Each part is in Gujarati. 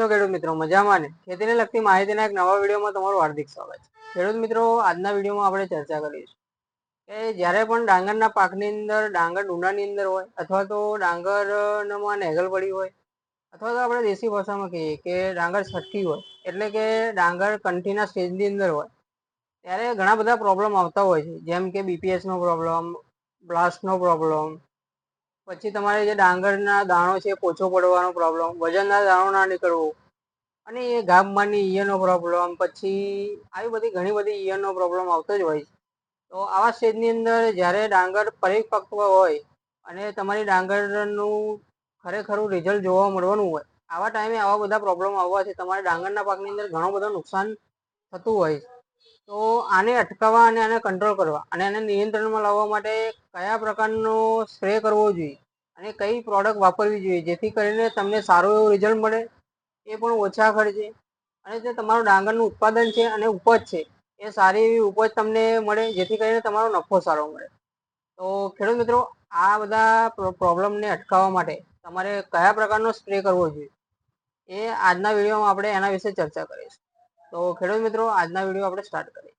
છો ખેડૂત મિત્રો, મજામાં ને? ખેતીને લગતી માહિતીના એક નવા વિડીયોમાં તમારું હાર્દિક સ્વાગત છે. ખેડૂત મિત્રો, આજના વિડીયોમાં આપણે ચર્ચા કરીશું કે જ્યારે પણ ડાંગરના પાકની અંદર, ડાંગર ડુંડાની અંદર હોય અથવા તો ડાંગરમાં નેગલ પડી હોય અથવા તો આપણે દેશી ભાષામાં કહીએ કે ડાંગર છટકી હોય, એટલે કે ડાંગર કંઠીના સ્ટેજની અંદર હોય, ત્યારે ઘણા બધા પ્રોબ્લેમ આવતા હોય છે. જેમ કે બીપીએસનો પ્રોબ્લેમ બ્લાસ્ટનો પ્રોબ્લેમ પછી તમારે જે ડાંગરના દાણો છે, પોછો પડવાનો પ્રોબ્લેમ વજનના દાણો ના નીકળવો, અને એ ગામમાંની ઈયરનો પ્રોબ્લેમ પછી આવી બધી ઘણી બધી ઈયરનો પ્રોબ્લેમ આવતો જ હોય છે. તો આવા સ્ટેજની અંદર જ્યારે ડાંગર પરિપક્વ હોય, અને તમારી ડાંગરનું ખરેખરું રિઝલ્ટ જોવા મળવાનું હોય, આવા ટાઈમે આવા બધા પ્રોબ્લેમ આવવાથી તમારે ડાંગરના પાકની અંદર ઘણો બધું નુકસાન થતું હોય છે. તો આને અટકાવવા અને આને કંટ્રોલ કરવા અને એને નિયંત્રણમાં લાવવા માટે કયા પ્રકારનો સ્પ્રે કરવો જોઈએ અને કઈ પ્રોડક્ટ વાપરવી જોઈએ, જેથી કરીને તમને સારું એવું રિઝલ્ટ મળે, એ પણ ઓછા ખર્ચે અને જે તમારું ડાંગરનું ઉત્પાદન છે અને ઉપજ છે, એ સારી એવી ઉપજ તમને મળે, જેથી કરીને તમારો નફો સારો મળે. તો ખેડૂત મિત્રો, આ બધા પ્રોબ્લેમને અટકાવવા માટે તમારે કયા પ્રકારનો સ્પ્રે કરવો જોઈએ, એ આજના વિડીયોમાં આપણે એના વિશે ચર્ચા કરીશું. તો ખેડૂત મિત્રો, આજના વીડિયો આપણે સ્ટાર્ટ કરીએ.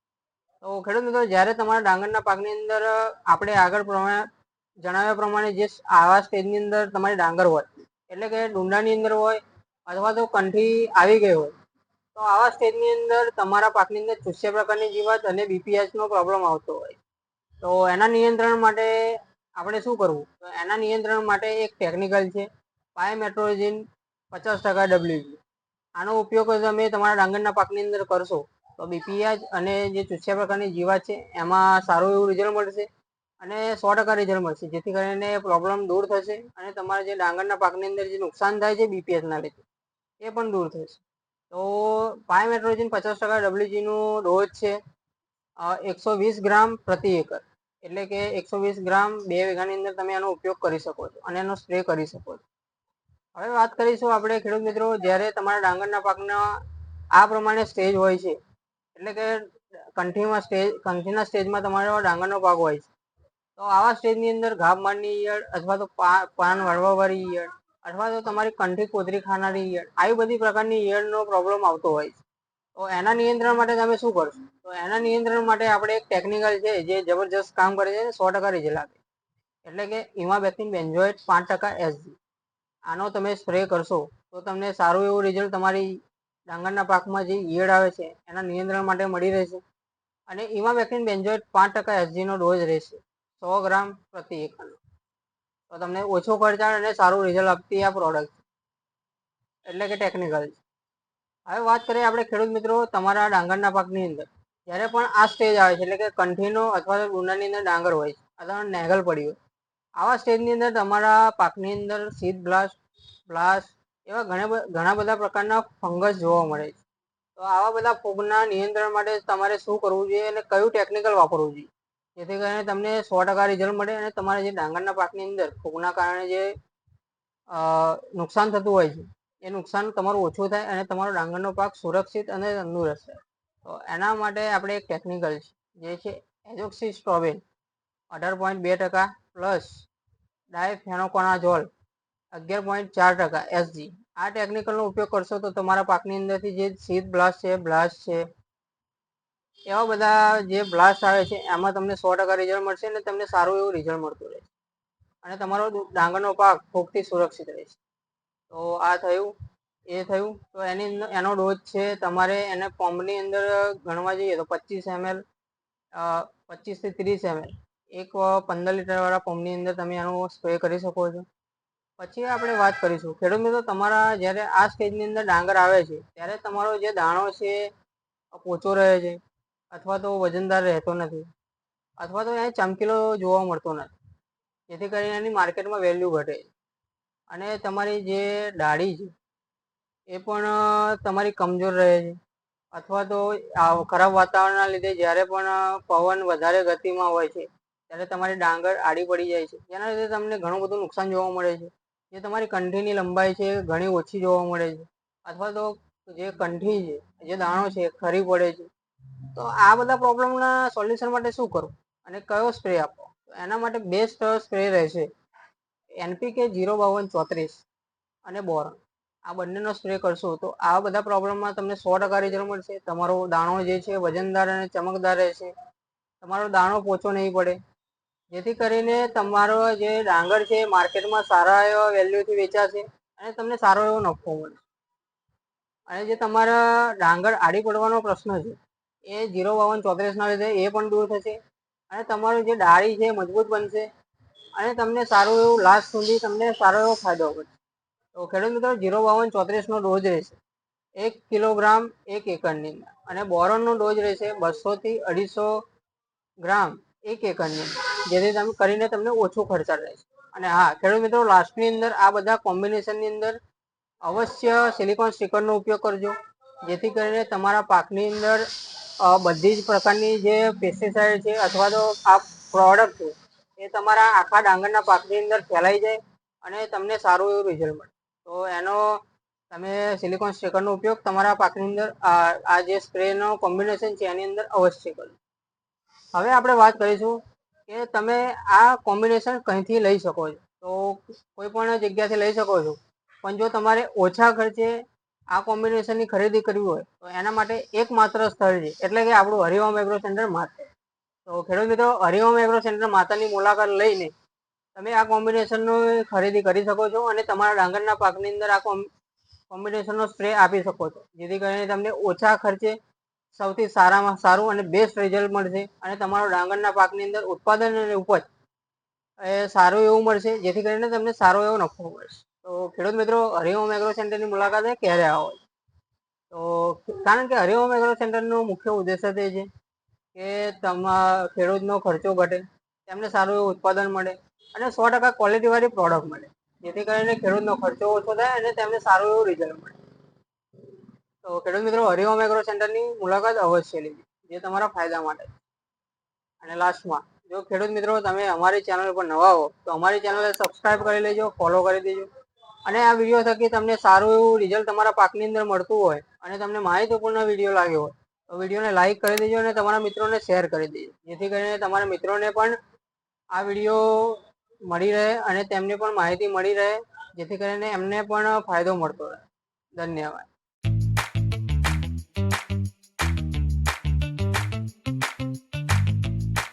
તો ખેડૂત મિત્રો, જ્યારે તમારા ડાંગરના પાકની અંદર આપણે આગળ પ્રમાણે જણાવ્યા પ્રમાણે જે આવા સ્ટેજની અંદર તમારી ડાંગર હોય, એટલે કે ડુંડાની અંદર હોય, અથવા તો કંઠી આવી ગઈ હોય, તો આવા સ્ટેજની અંદર તમારા પાકની અંદર ચૂસ્યા પ્રકારની જીવાત અને બીપીએચનો પ્રોબ્લેમ આવતો હોય. તો એના નિયંત્રણ માટે આપણે શું કરવું? તો એના નિયંત્રણ માટે એક ટેકનિકલ છે પાયમેટ્રોજિન પચાસ ટકા ડબલ્યુજી આનો ઉપયોગ તમે તમારા ડાંગરના પાકની અંદર કરશો. તો બીપીએચ અને જે ચૂસ્યા પ્રકારની જીવાત છે, એમાં સારું એવું રિઝલ્ટ મળશે અને સો ટકા રિઝલ્ટ મળશે, જેથી કરીને પ્રોબ્લેમ દૂર થશે અને તમારા જે ડાંગરના પાકની અંદર જે નુકસાન થાય છે બીપીએચના લીધે, એ પણ દૂર થશે. તો પાયમેટ્રોજિન પચાસ ટકા ડબલ્યુજીનો ડોઝ છે એકસો વીસ ગ્રામ પ્રતિ એકર. એટલે કે એકસો વીસ ગ્રામ બે વીઘાની અંદર તમે આનો ઉપયોગ કરી શકો છો અને એનો સ્પ્રે કરી શકો છો. હવે વાત કરીશું આપણે ખેડૂત મિત્રો, જ્યારે તમારા ડાંગરના પાકના આ પ્રમાણે સ્ટેજ હોય છે, એટલે કે કંઠીમાં સ્ટેજ કંઠીના સ્ટેજમાં તમારો ડાંગરનો પાક હોય છે. તો આવા સ્ટેજની અંદર ઘાબ મારની ઈયળ અથવા તો પાન વાળવાવાળી ઈયળ અથવા તો તમારી કંઠી કોતરી ખાનારી ઈયળ, આવી બધી પ્રકારની ઈયળનો પ્રોબ્લેમ આવતો હોય છે. તો એના નિયંત્રણ માટે તમે શું કરશો? તો એના નિયંત્રણ માટે આપણે એક ટેકનિકલ છે, જે જબરજસ્ત કામ કરે છે સો ટકા રિઝલ્ટ આપે. એટલે કે ઇમાબેક્ટિન બેન્ઝોએટ પાંચ ટકા એસજી આનો તમે સ્પ્રે કરશો, તો તમને સારું એવું રિઝલ્ટ તમારી ડાંગરના પાકમાં જે ઈયળ આવે છે, એના નિયંત્રણ માટે મળી રહેશે. અને ઇમાબેક્ટિન બેન્જોઇટ પાંચ ટકા એસજીનો ડોઝ રહેશે, સો ગ્રામ પ્રતિ એકરનો. તો તમને ઓછો ખર્ચાળ અને સારું રિઝલ્ટ આપતી આ પ્રોડક્ટ એટલે કે ટેકનિકલ હવે વાત કરીએ આપણે ખેડૂત મિત્રો તમારા ડાંગરના પાકની અંદર. જ્યારે પણ આ સ્ટેજ આવે છે, એટલે કે કંઠીનો અથવા તો ગુંડાની અંદર ડાંગર હોય છે અથવા નેગલ પડી હોય આવા સ્ટેજની અંદર તમારા પાકની અંદર સીડ બ્લાસ્ટ બ્લાસ્ટ એવા ઘણા ઘણા બધા પ્રકારના ફંગસ જોવા મળે છે. તો આવા બધા ફૂગના નિયંત્રણ માટે તમારે શું કરવું જોઈએ અને કયું ટેકનિકલ વાપરવું જોઈએ? જેથી કરીને તમને સો ટકા રિઝલ્ટ મળે અને તમારા જે ડાંગરના પાકની અંદર ફૂગના કારણે જે નુકસાન થતું હોય છે, એ નુકસાન તમારું ઓછું થાય અને તમારો ડાંગરનો પાક સુરક્ષિત અને તંદુરસ્ત થાય તો એના માટે આપણે એક ટેકનિકલ છે, જે છે એજોક્સી સ્ટ્રોબેન અઢાર પોઈન્ટ બે ટકા પ્લસ ડાયફેનોકોનાઝોલ અગિયાર પોઈન્ટ ચાર ટકા એસજી આ ટેકનિકલનો ઉપયોગ કરશો તો તમારા પાકની અંદરથી જે શીત બ્લાસ્ટ છે બ્લાસ્ટ છે, એવા બધા જે બ્લાસ્ટ આવે છે, એમાં તમને સો ટકા રિઝલ્ટ મળશે અને તમને સારું એવું રિઝલ્ટ મળતું રહેશે. અને તમારો ડાંગરનો પાક ફૂગથી સુરક્ષિત રહેશે. તો આ થયું, એ થયું, તો એની એનો ડોઝ છે તમારે એને પંપની અંદર ગણવા જઈએ તો પચીસ એમએલ પચીસથી ત્રીસ એમએલ એક પંદર લીટરવાળા પંપની અંદર તમે એનો સ્પ્રે કરી શકો છો. પછી આપણે વાત કરીશું. ખેડૂત મિત્રો, તમારા જ્યારે આ સ્ટેજની અંદર ડાંગર આવે છે, ત્યારે તમારો જે દાણો છે પોચો રહે છે, અથવા તો વજનદાર રહેતો નથી, અથવા તો એ ચમકીલો જોવા મળતો નથી. જેથી કરીને એની માર્કેટમાં વેલ્યુ ઘટે અને તમારી જે ડાળી છે, એ પણ તમારી કમજોર રહે છે. અથવા તો ખરાબ વાતાવરણના લીધે જ્યારે પણ પવન વધારે ગતિમાં હોય છે ત્યારે તમારી ડાંગર આડી પડી જાય છે. જેના લીધે તમને ઘણું બધું નુકસાન જોવા મળે છે. જે તમારી કંઠીની લંબાઈ છે ઘણી ઓછી જોવા મળે છે. અથવા તો જે કંઠી છે, જે દાણો છે ખરી પડે છે. તો આ બધા પ્રોબ્લેમના સોલ્યુશન માટે શું કરવું અને કયો સ્પ્રે આપવો એના માટે બેસ્ટ સ્પ્રે રહેશે એનપીકે જીરો બાવન ચોત્રીસ અને બોરોન. આ બંનેનો સ્પ્રે કરશો તો આ બધા પ્રોબ્લેમમાં તમને સો ટકા રિઝલ્ટ મળશે. તમારો દાણો જે છે વજનદાર અને ચમકદાર રહેશે. તમારો દાણો પોચો નહીં પડે. જેથી કરીને તમારો જે ડાંગર છે, માર્કેટમાં સારા એવા વેલ્યુથી વેચાશે અને તમને સારો એવો નફો મળે. અને જે તમારા ડાંગર આડી પડવાનો પ્રશ્ન છે, એ જીરો બાવન ચોત્રીસના લીધે એ પણ દૂર થશે અને તમારું જે ડાળી છે મજબૂત બનશે અને તમને સારું એવું લાસ્ટ સુધી તમને સારો એવો ફાયદો પડશે તો ખેડૂત મિત્રો, જીરો બાવન ચોત્રીસનો ડોઝ રહેશે એક કિલોગ્રામ એક એકરની. અંદર અને બોરોનનો ડોઝ રહેશે બસોથી અઢીસો ગ્રામ એક એકરની. અંદર જેથી તમે કરીને તમને ઓછો ખર્ચા રહેશે અને હા, ખેડૂત મિત્રો લાસ્ટની અંદર આ બધા કોમ્બિનેશનની અંદર અવશ્ય સિલિકોન સ્ટીકરનો ઉપયોગ કરજો. જેથી કરીને તમારા પાકની અંદર બધી જ પ્રકારની જે પેસ્ટિસાઇડ છે અથવા તો આ પ્રોડક્ટ છે, એ તમારા આખા ડાંગરના પાકની અંદર ફેલાઈ જાય અને તમને સારું એવું રિઝલ્ટ મળે. તો એનો તમે સિલિકોન સ્ટીકરનો ઉપયોગ તમારા પાકની અંદર, આ જે સ્પ્રેનો કોમ્બિનેશન છે, એની અંદર અવશ્ય કરજો. હવે આપણે વાત કરીશું કે તમે આ કોમ્બિનેશન કંઈથી લઈ શકો છો? તો કોઈ પણ જગ્યાથી લઈ શકો છો. પણ જો તમારે ઓછા ખર્ચે આ કોમ્બિનેશનની ખરીદી કરવી હોય, તો એના માટે એકમાત્ર સ્થળ છે. એટલે કે આપણું હરિઓમ એગ્રો સેન્ટર માત્ર તો ખેડૂત મિત્રો હરિઓમ એગ્રો સેન્ટર માતાની મુલાકાત લઈને તમે આ કોમ્બિનેશનની ખરીદી કરી શકો છો અને તમારા ડાંગરના પાકની અંદર આ કોમ્બિનેશનનો સ્પ્રે આપી શકો છો. જેથી કરીને તમને ઓછા ખર્ચે સૌથી સારામાં સારું અને બેસ્ટ રિઝલ્ટ મળશે અને તમારો ડાંગરના પાકની અંદર ઉત્પાદન અને ઉપજ એ સારું એવું મળશે, જેથી કરીને તમને સારો એવો નફો મળશે. તો ખેડૂત મિત્રો હરિઓમ એગ્રો સેન્ટરની મુલાકાતે ક્યારે આવો? તો કારણ કે હરિઓમ એગ્રો સેન્ટરનો મુખ્ય ઉદ્દેશ્ય તે છે કે તમારા ખેડૂતનો ખર્ચો ઘટે, તેમને સારું એવું ઉત્પાદન મળે અને સો ટકા ક્વોલિટીવાળી પ્રોડક્ટ મળે, જેથી કરીને ખેડૂતનો ખર્ચો ઓછો થાય અને તેમને સારું એવું રિઝલ્ટ મળે. તો ખેડૂત મિત્રો હરિઓમ એગ્રો સેન્ટરની મુલાકાત અવશ્ય લેવી જે તમારા ફાયદા માટે. અને લાસ્ટમાં જો ખેડૂત મિત્રો, તમે અમારી ચેનલ પર નવા હો, તો અમારી ચેનલને સબસ્ક્રાઇબ કરી લેજો ફોલો કરી દેજો. અને આ વીડિયો થકી તમને સારું એવું રિઝલ્ટ તમારા પાકની અંદર મળતું હોય, અને તમને માહિતીપૂર્ણ વીડિયો લાગ્યો હોય, તો વિડીયોને લાઇક કરી દેજો અને તમારા મિત્રોને શેર કરી દેજો. જેથી કરીને તમારા મિત્રોને પણ આ વીડિયો મળી રહે અને તેમને પણ માહિતી મળી રહે, જેથી કરીને એમને પણ ફાયદો મળતો રહે. ધન્યવાદ.